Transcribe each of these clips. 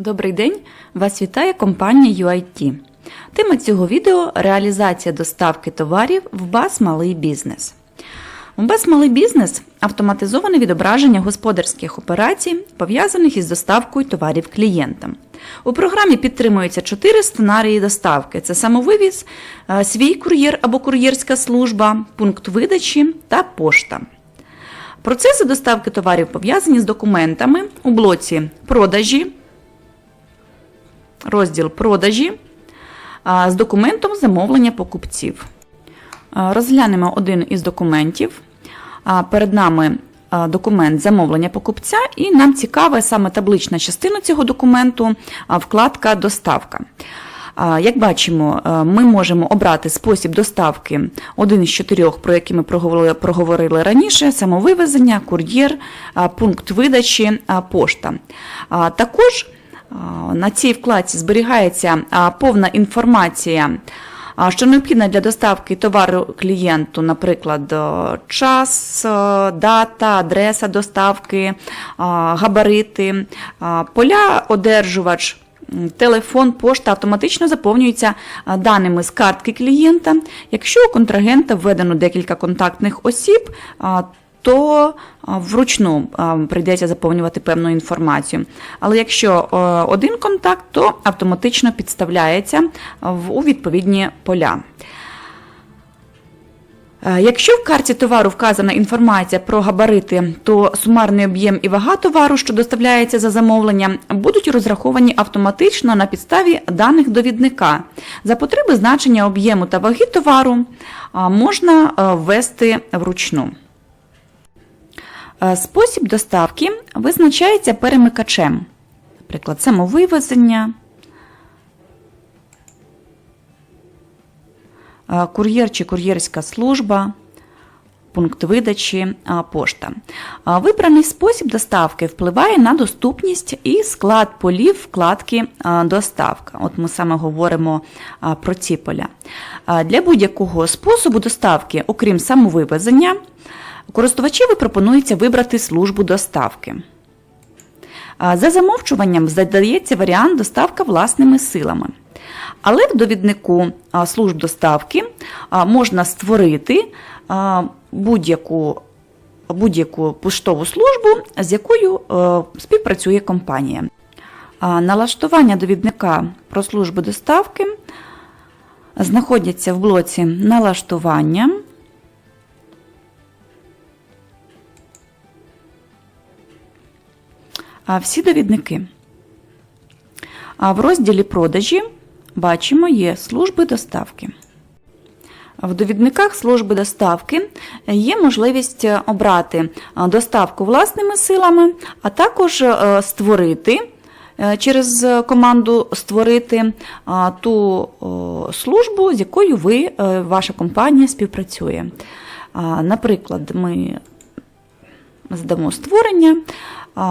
Добрий день! Вас вітає компанія UIT. Тема цього відео реалізація доставки товарів в БАС Малий бізнес. У БАС Малий бізнес автоматизоване відображення господарських операцій, пов'язаних із доставкою товарів клієнтам. У програмі підтримуються чотири сценарії доставки: це самовивіз, е, свій кур'єр або кур'єрська служба, пункт видачі та пошта. Процеси доставки товарів пов'язані з документами у блоці продажі, розділ продажі з документом замовлення покупців. Розглянемо один із документів. Перед нами документ замовлення покупця, і нам цікава саме таблична частина цього документу, вкладка Доставка. Як бачимо, ми можемо обрати спосіб доставки один із чотирьох, про які ми проговорили, проговорили раніше: самовивезення, кур'єр, пункт видачі, пошта. Також на цій вкладці зберігається повна інформація. Що необхідна для доставки товару клієнту, наприклад, е, час, е, дата, адреса доставки, габарити, поля одержувач, телефон, пошта автоматично заповнюються даними з картки клієнта. Якщо у контрагента введено декілька контактних осіб, то вручну прийдеться заповнювати певну інформацію. Але якщо е, один контакт, то автоматично підставляється у відповідні поля. Е, Якщо в карті товару вказана інформація про габарити, то сумарний об'єм і вага товару, що доставляється за замовленням, будуть розраховані автоматично на підставі даних довідника. За потреби значення об'єму та ваги товару можна е, ввести вручну. Е, Спосіб доставки визначається перемикачем, наприклад, самовивезення, е, кур'єр чи кур'єрська служба, пункт видачі, пошта. Вибраний спосіб доставки впливає на доступність і склад полів вкладки доставка. От ми саме говоримо про ці поля. Для будь-якого способу доставки, окрім самовивезення, користувачеві пропонується вибрати службу доставки. За замовчуванням задається варіант доставка власними силами. Але в довіднику служб доставки можна створити будь-яку будь-яку поштову службу, з якою е, співпрацює компанія. Налаштування довідника про служби доставки знаходяться в блоці налаштування. Всі довідники. А в розділі продажі бачимо є служби доставки. В довідниках служби доставки є можливість обрати доставку власними силами, а також е, створити е, через команду створити ту службу, з якою ви, е, ваша компанія співпрацює. Наприклад, ми здамо створення,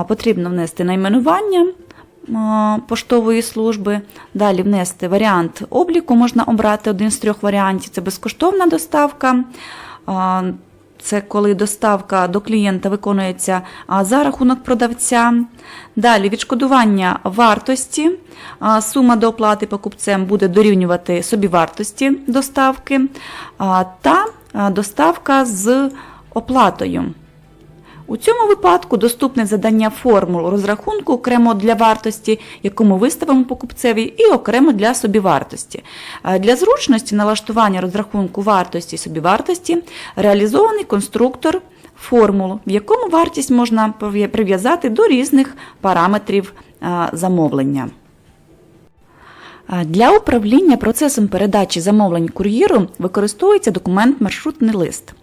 потрібно внести найменування поштової служби, далі внести варіант обліку, можна обрати один з трьох варіантів, це безкоштовна доставка. Це коли доставка до клієнта виконується за рахунок продавця. Далі відшкодування вартості. Сума до оплати покупцем буде дорівнювати собівартості доставки та доставка з оплатою. У цьому випадку доступне задання формул розрахунку окремо для вартості, яку ми виставимо покупцеві, і окремо для собівартості. Е, Для зручності налаштування розрахунку вартості і собівартості реалізований конструктор формул, в якому вартість можна прив'язати до різних параметрів е, замовлення. Для управління процесом передачі замовлень кур'єру використовується документ маршрутний лист.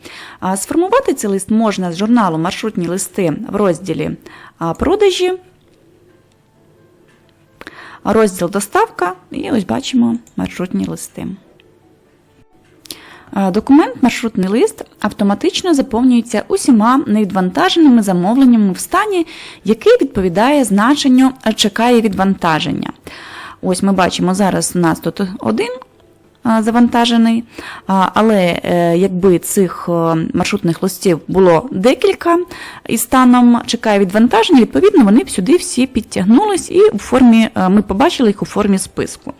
Сформувати цей лист можна з журналу Маршрутні листи в розділі Продажі, розділ Доставка і ось бачимо маршрутні листи. Документ маршрутний лист автоматично заповнюється усіма невідвантаженими замовленнями в стані, який відповідає значенню чекає відвантаження. Ось ми бачимо зараз у нас тут один завантажений, але е, якби цих е, маршрутних листів було декілька і станом чекає відвантаження, відповідно, вони б сюди всі підтягнулись і у формі, е, ми побачили їх у формі списку.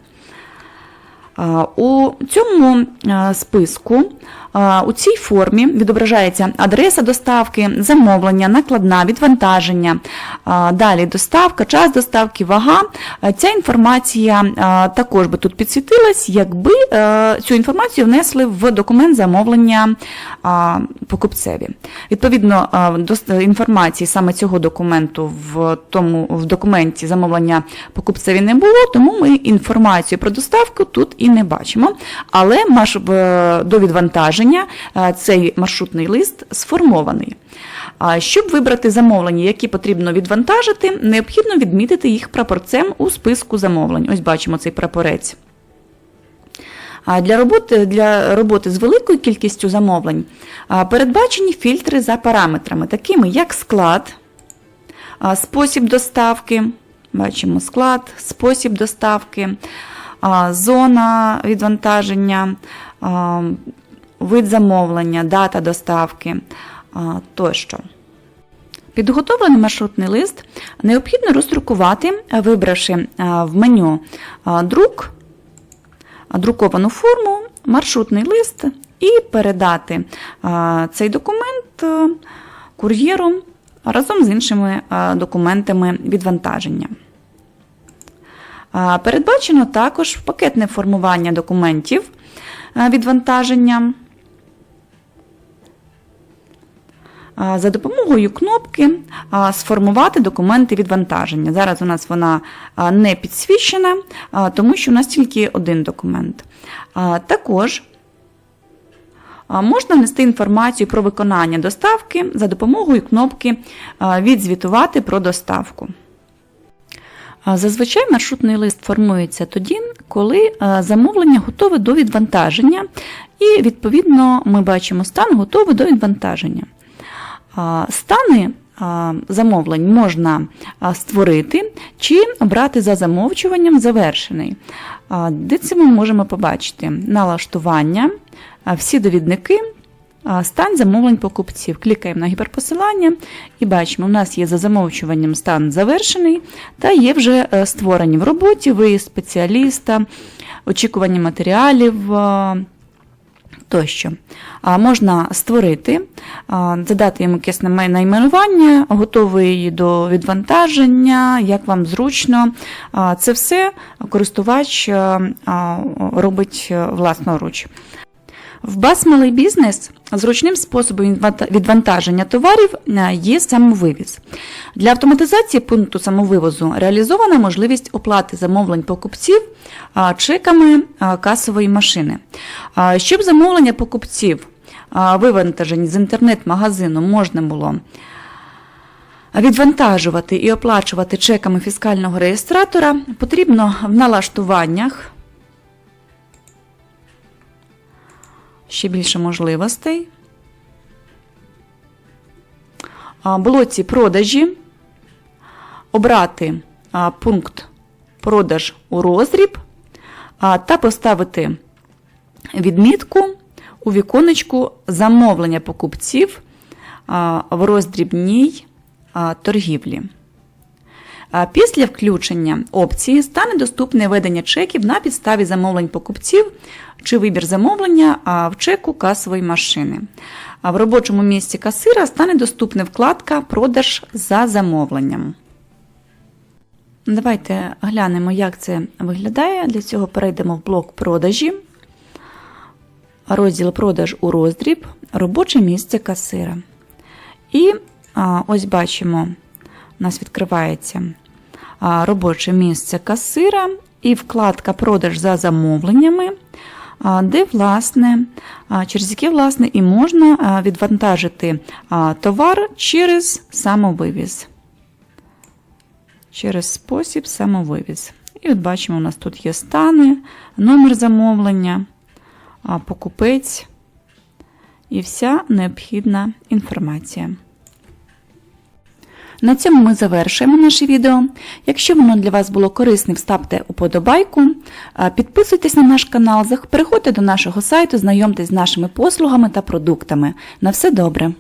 У цьому списку у цій формі відображається адреса доставки, замовлення, накладна, відвантаження, далі доставка, час доставки, вага. Ця інформація також би тут підсвітилась, якби цю інформацію внесли в документ замовлення покупцеві. Відповідно, інформації саме цього документу в тому в документі замовлення покупцеві не було, тому ми інформацію про доставку тут і не бачимо. Але до відвантаження е, цей маршрутний лист сформований. Щоб вибрати замовлення, які потрібно відвантажити, необхідно відмітити їх прапорцем у списку замовлень. Ось бачимо цей прапорець. Для роботи, для роботи з великою кількістю замовлень передбачені фільтри за параметрами, такими як склад, спосіб доставки, бачимо склад, спосіб доставки, зона відвантаження, вид замовлення, дата доставки тощо. Підготовлений маршрутний лист необхідно роздрукувати, вибравши в меню друк, друковану форму, маршрутний лист і передати цей документ кур'єру разом з іншими документами відвантаження. Передбачено також пакетне формування документів відвантаження. За допомогою кнопки сформувати документи відвантаження. Зараз у нас вона не підсвічена, тому що у нас тільки один документ. Також можна внести інформацію про виконання доставки за допомогою кнопки Відзвітувати про доставку. Зазвичай маршрутний лист формується тоді, коли замовлення готове до відвантаження, і, відповідно, ми бачимо стан готовий до відвантаження. Стани замовлень можна створити чи обрати за замовчуванням завершений. Де це ми можемо побачити? Налаштування, всі довідники, стан замовлень покупців. Клікаємо на гіперпосилання і бачимо, у нас є за замовчуванням стан завершений та є вже е, створені в роботі виїзд спеціаліста, очікування матеріалів. Тощо. А, Можна створити, задати йому якесь найменування, готовий до відвантаження, як вам зручно. Це все користувач а, робить власноруч. В БАС малий бізнес зручним способом відвантаження товарів е, є самовивіз. Для автоматизації пункту самовивозу реалізована можливість оплати замовлень покупців чеками касової машини. Щоб замовлення покупців вивантажені з інтернет-магазину можна було відвантажувати і оплачувати чеками фіскального реєстратора, потрібно в налаштуваннях ще більше можливостей. Блоці продажі обрати пункт продаж у роздріб та поставити відмітку у віконечку замовлення покупців в роздрібній торгівлі. Після включення опції стане доступне ведення чеків на підставі замовлень покупців чи вибір замовлення в чеку касової машини. В робочому місці касира стане доступна вкладка Продаж за замовленням. Давайте глянемо, як це виглядає. Для цього перейдемо в блок продажі, розділ продаж у роздріб, робоче місце касира. І ось бачимо, у нас відкривається робоче місце касира і вкладка Продаж за замовленнями, де, власне, через яке власне, і можна відвантажити товар через самовивіз. Через спосіб самовивіз. І от бачимо, у нас тут є стани, номер замовлення, покупець і вся необхідна інформація. На цьому ми завершуємо наше відео. Якщо воно для вас було корисним, ставте уподобайку, підписуйтесь на наш канал, переходьте до нашого сайту, знайомтесь з нашими послугами та продуктами. На все добре!